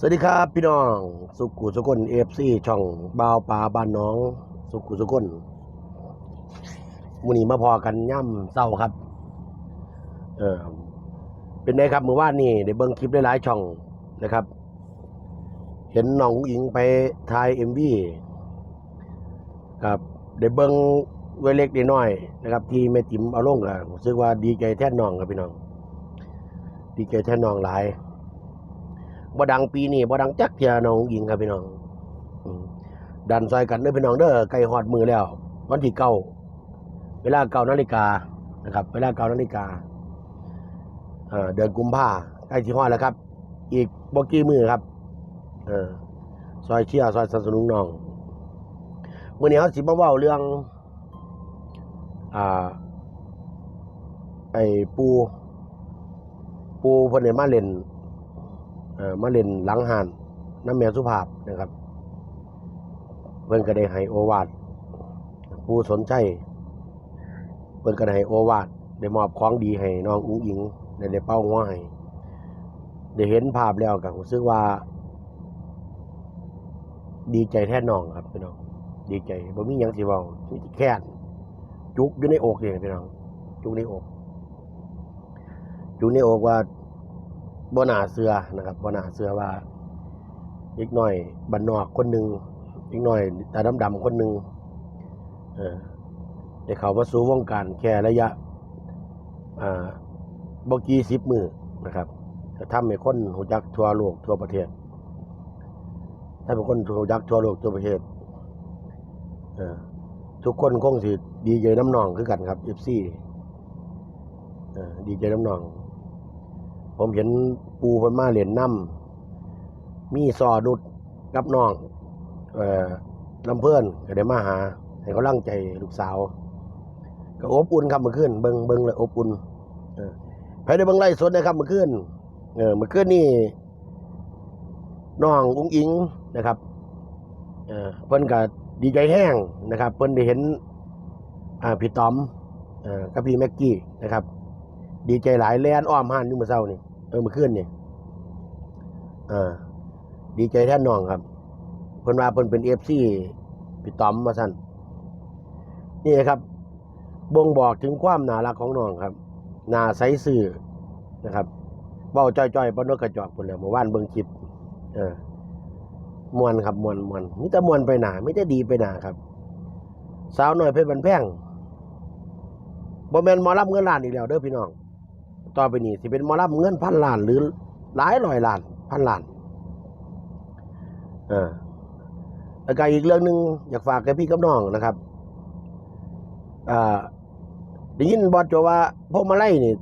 สวัสดีครับพี่น้องสุกุสุกลเอฟซีช่องบาวปลาบ้านน้อง สุกุสุกลมูนี้มาพอกันย่ำเศร้าครับ เออเป็นไงครับเมื่อวานนี่ได้เบิ้งคลิปได้หลายช่องนะครับ เห็นน้องอุ๋งอิงไปถ่ายเอ็มวีครับได้เบิ้งไว้เล็กน้อยนะครับ ที่แม่ติ๋มเอาลงกันรู้สึกว่าดีใจแท้น้องครับพี่น้อง ดีใจแท้น้องหลาย บ่ดังปีนี้บ่ดังจักเทียน้องหญิงครับพี่น้องดันซอยกันเด้อพี่น้องเด้อใกล้ฮอดมือแล้ว วันที่เก้าเวลาเก้านาฬิกานะครับ เวลาเก้านาฬิกาเดือนกุมภาใกล้ที่ฮอดแล้วครับ อีกบ่กี่มือครับอซอยเชียซอยสนับสนุนน้องเมื้อนี้เฮาสิมาเว้าเรื่องอไอ้ปู ปูเพิ่นได้มาเล่น มาเล่นหลังหานน้ำแมวสุภาพนะครับ เพิ่นก็ได้ให้โอวาทผู้สนใจ เพิ่นก็ได้ให้โอวาทได้มอบของดีให้น้องอุ้งอิงได้ได้เป้าหัวให้ได้เห็นภาพแล้วก็รู้สึกว่า ดีใจแท้น้องครับพี่น้องดีใจบ่มีหยังสิเว้ามีแต่แค้นจุกอยู่ในอกนี่พี่น้องจุกในอกจุกในอกว่า บ่น่าเสือนะครับบ่น่าเสือว่าอีกหน่อยบันนอกคนหนึ่งอีกหน่อยตาดำๆคนหนึ่งเออได้เข้ามาสู่วงการแค่ระยะอ่าบกี่สิบมือนะครับจะทำให้คนหูจักทั่วโลกทั่วประเทศ ถ้าเป็นคนหูจักทั่วโลกทั่วประเทศเออทุกคนคงสิดีใจน้ำนองคือกันครับ FC เออดีใจน้ำนอง ผมเห็นปูเพิ่นมาเหรียญน้ำมีซอนุดกับน้องเอ่อลำเพื่อนก็ได้มาหา ให้เขาลั่งใจลูกสาว ก็อบอุ่นครับเมื่อคืนเบิงเบิงเลยอบอุ่นเออไปได้เบิงไล่สดนะครับเมื่อคืนเออเมื่อคืนนี่น้องอุ้งอิงนะครับเออเพิ่นก็ดีใจแห้งนะครับ เพิ่นได้เห็นอ่าพี่ต๋อมเอ่อกับพี่แม็กกี้นะครับ ดีใจหลายแลนอ้อมหันอยู่เมื่อเช้านี่ เออเมื่อคืนนี่เออดีใจแท้น้องครับเพิ่นว่าเพิ่นเป็นเอฟซีพี่ต๋อมมาสั่นนี่ครับบ่งบอกถึงความน่ารักของน้องครับน่าใสซื่อนะครับเว้าจ้อยๆบ่นกกระจอกพุ่นแล้วเมื่อวานเบิ่งคลิปเออมวนครับมวนมวนมีแต่มวนไปหนาไม่ได้ดีไปหนาครับ สาวน้อยเพชรบันแพงบ่แม่นมอลำเงินล้านอีกแล้วเด้อพี่น้อง ต่อไปนี้สิเป็นมอลำเงินพันล้านหรือหลายร้อยล้านพันล้านเออแล้วก็อีกเรื่องหนึ่งอยากฝากกับพี่กับน้องนะครับอ่าได้ยินบอสโจว่าพวกมาไล่นี่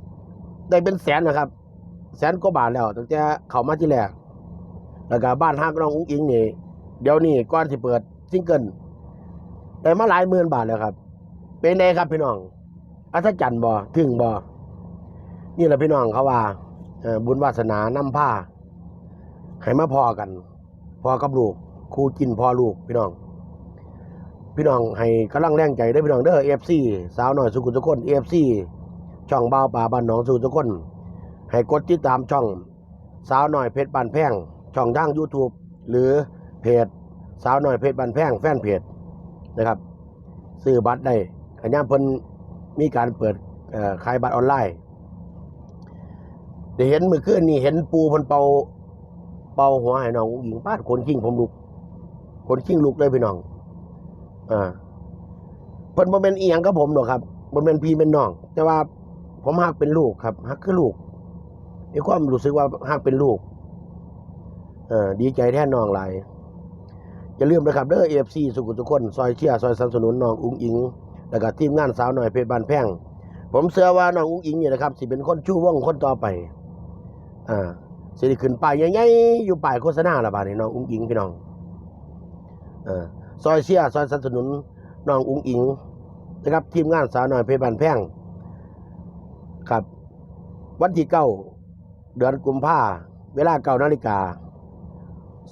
ได้เป็นแสนนะครับ แสนกว่าบาทแล้วตั้งแต่เข้ามาที่แรกแล้วก็บ้านฮักน้องอุ้งอิงนี่ เดี๋ยวนี้ก่อนที่เปิดซิงเกิลได้มาหลายหมื่นบาทแล้วครับ เป็นไงครับพี่น้องอัศจรรย์บ่ถึงบ่ นี่แหละพี่น้องเขาว่าบุญวาสนานำผ้าให้มาพอกันพอกับลูกครูกินพอลูกพี่น้อง พี่น้องให้กำลังแรงใจได้พี่น้องเด้อเอฟซีสาวหน่อยสุขุมทุกคนเอฟซีช่องบ่าวป่าบ้านหนองสุขุมทุกคนให้กดติดตามช่อง สาวหน่อยเพชรบานแพงช่องทาง YouTube หรือเพจสาวหน่อยเพชรบานแพงแฟนเพจนะครับซื้อบัตรได้ขย้ำเพิ่นมีการเปิดขายบัตรออนไลน์ ได้เห็นเมื่อคืนนี่เห็นปูเพิ่นเป่า เป่าหัวให้น้องอุ๋งหญิงป้าคนขิงผมลุก คนขิงลุกเลยพี่น้อง อ่าเพิ่นบ่แม่นเอียงกับผมหรอกครับบ่แม่นพี่เป็นน้อง แต่ว่าผมฮักเป็นลูกครับฮักคือลูกมีความรู้สึกว่าฮักเป็นลูก เออดีใจแทนน้องหลายอย่าลืมนะครับเด้อเอฟซีสุขุทุกคน ซอยเชียร์ซอยสนับสนุนน้องอุ้งอิง แล้วก็ทีมงานสาวหน่อยเพชรบานแพงผมเชื่อว่าน้องอุ้งอิงเนี่ยนะครับ สิเป็นคนชู้ว่องคนต่อไป อ่าสิได้ขึ้นป้ายใหญ่ๆอยู่ป้ายโฆษณาละบาดนี้น้องอุ้งอิงพี่น้องเออซอยเชียซอยสนับสนุนน้องอุ้งอิงนะครับทีมงานสาวน่อยเพชรบานแพงครับ วันที่เก้าเดือนกุมภาเวลาเก้านาฬิกา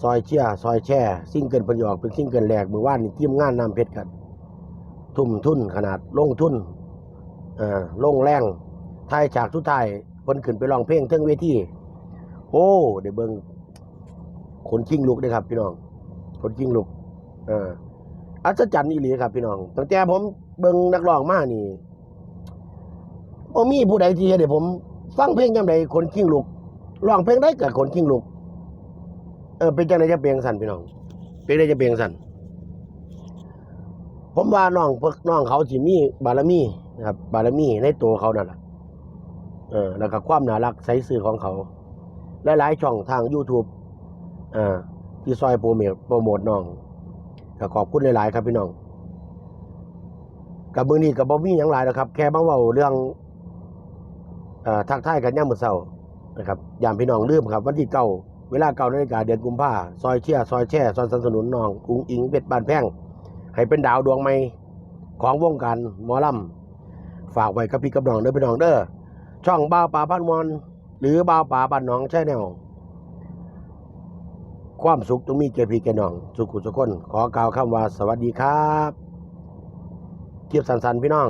ซอยเชียซอยแช่ซิ่งเกินประโยชน์เป็นซิ่งเกินแหลกมือว่านนี่ทีมงานนำเพชรกันทุ่มทุนขนาดลงทุนอ่อลงแรงทายฉากทุกทายเพิ่นขึ้นไปร้องเพลงเทิงเวที โอ้ได้เบิ่งขนชิงลุกนะครับ พี่น้องขนชิงลุกเอออัศจรรย์อีหลีครับ พี่น้องตั้งแต่ผมเบิ่งนักร้องมานี่บ่มีผู้ใดที่เฮ็ดให้ผม ฟังเพลงยามใดขนชิงลุกร้องเพลงได้เกับขนชิงลุก เออเป็นจังไดจะเปลียงสันพี่น้องเป็นได้จะเปลียงสันผมว่าน้องพวกน้องเขาสิมีบารมีนะครับ บารมีในตัวเขานั่นแหละเออ แล้วก็ความน่ารักใสซื่อของเขา หลาย ๆ ช่องทาง YouTube อ่าที่ซอยโปรโมทโปรโมทน้องก็ขอบคุณหลาย ๆ ครับพี่น้องกับมือนี้กับบ่มีหยังหลายนะครับ แค่มาเว้าเรื่องอทักทายกันย่ามมือเช้านะครับยามพี่น้องลืมครับ วันที่เก้าเวลาเก้านาฬิกาเดือนกุมภาซอยเชี่ยซอยแช่ซอยสนับสนุนน้องอุ้งอิงเป็ดบานแพ่งให้เป็นดาวดวงใหม่ของวงการหมอลำฝากไว้กับพี่กับน้องเด้อพี่น้องเด้อช่องบ้าป่าพันมอน รือบ่าวป่าบ้านหนองใช่แนว ความสุขตรงมีแก่พี่แก่น้อง สุขุสุขคน ขอกล่าวคำว่าสวัสดีครับเทียบสันสันพี่น้อง